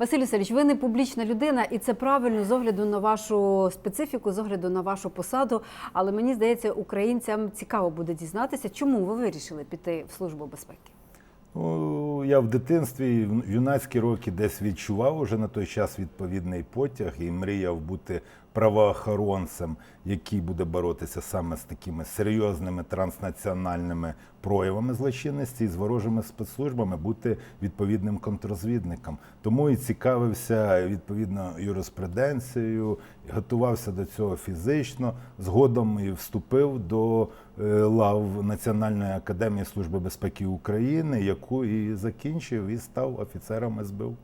Василь Васильович, ви не публічна людина, і це правильно з огляду на вашу специфіку, з огляду на вашу посаду. Але мені здається, українцям цікаво буде дізнатися, чому ви вирішили піти в службу безпеки. Ну, я в дитинстві, в юнацькі роки десь відчував уже на той час відповідний потяг і мріяв бути правоохоронцем, який буде боротися саме з такими серйозними транснаціональними проявами злочинності і з ворожими спецслужбами, бути відповідним контрозвідником. Тому і цікавився відповідно юриспруденцією, готувався до цього фізично. Згодом і вступив до лав Національної академії служби безпеки України, яку і закінчив, і став офіцером СБУ.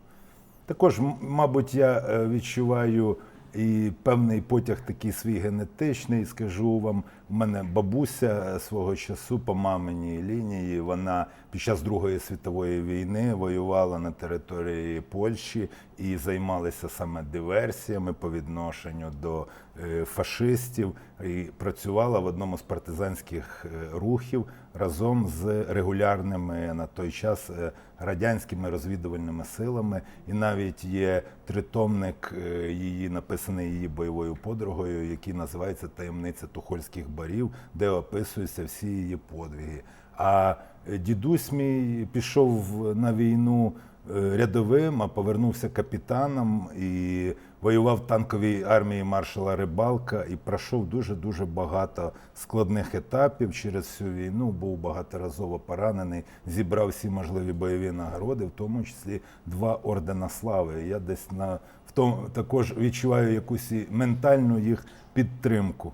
Також, мабуть, я е, відчуваю і певний потяг такий свій генетичний. Скажу вам, у мене бабуся свого часу по маминій лінії. Вона під час Другої світової війни воювала на території Польщі і займалася саме диверсіями по відношенню до е, фашистів. І працювала в одному з партизанських е, рухів разом з регулярними на той час е, радянськими розвідувальними силами. І навіть є тритомник її, написаний її бойовою подругою, який називається Таємниця Тухольських барів, де описуються всі її подвиги. А дідусь мій пішов на війну рядовим, а повернувся капітаном і воював в танковій армії маршала Рибалка і пройшов дуже дуже багато складних етапів через всю війну. Був багаторазово поранений, зібрав всі можливі бойові нагороди, в тому числі два ордена слави. Я десь на в тому також відчуваю якусь і ментальну їх підтримку.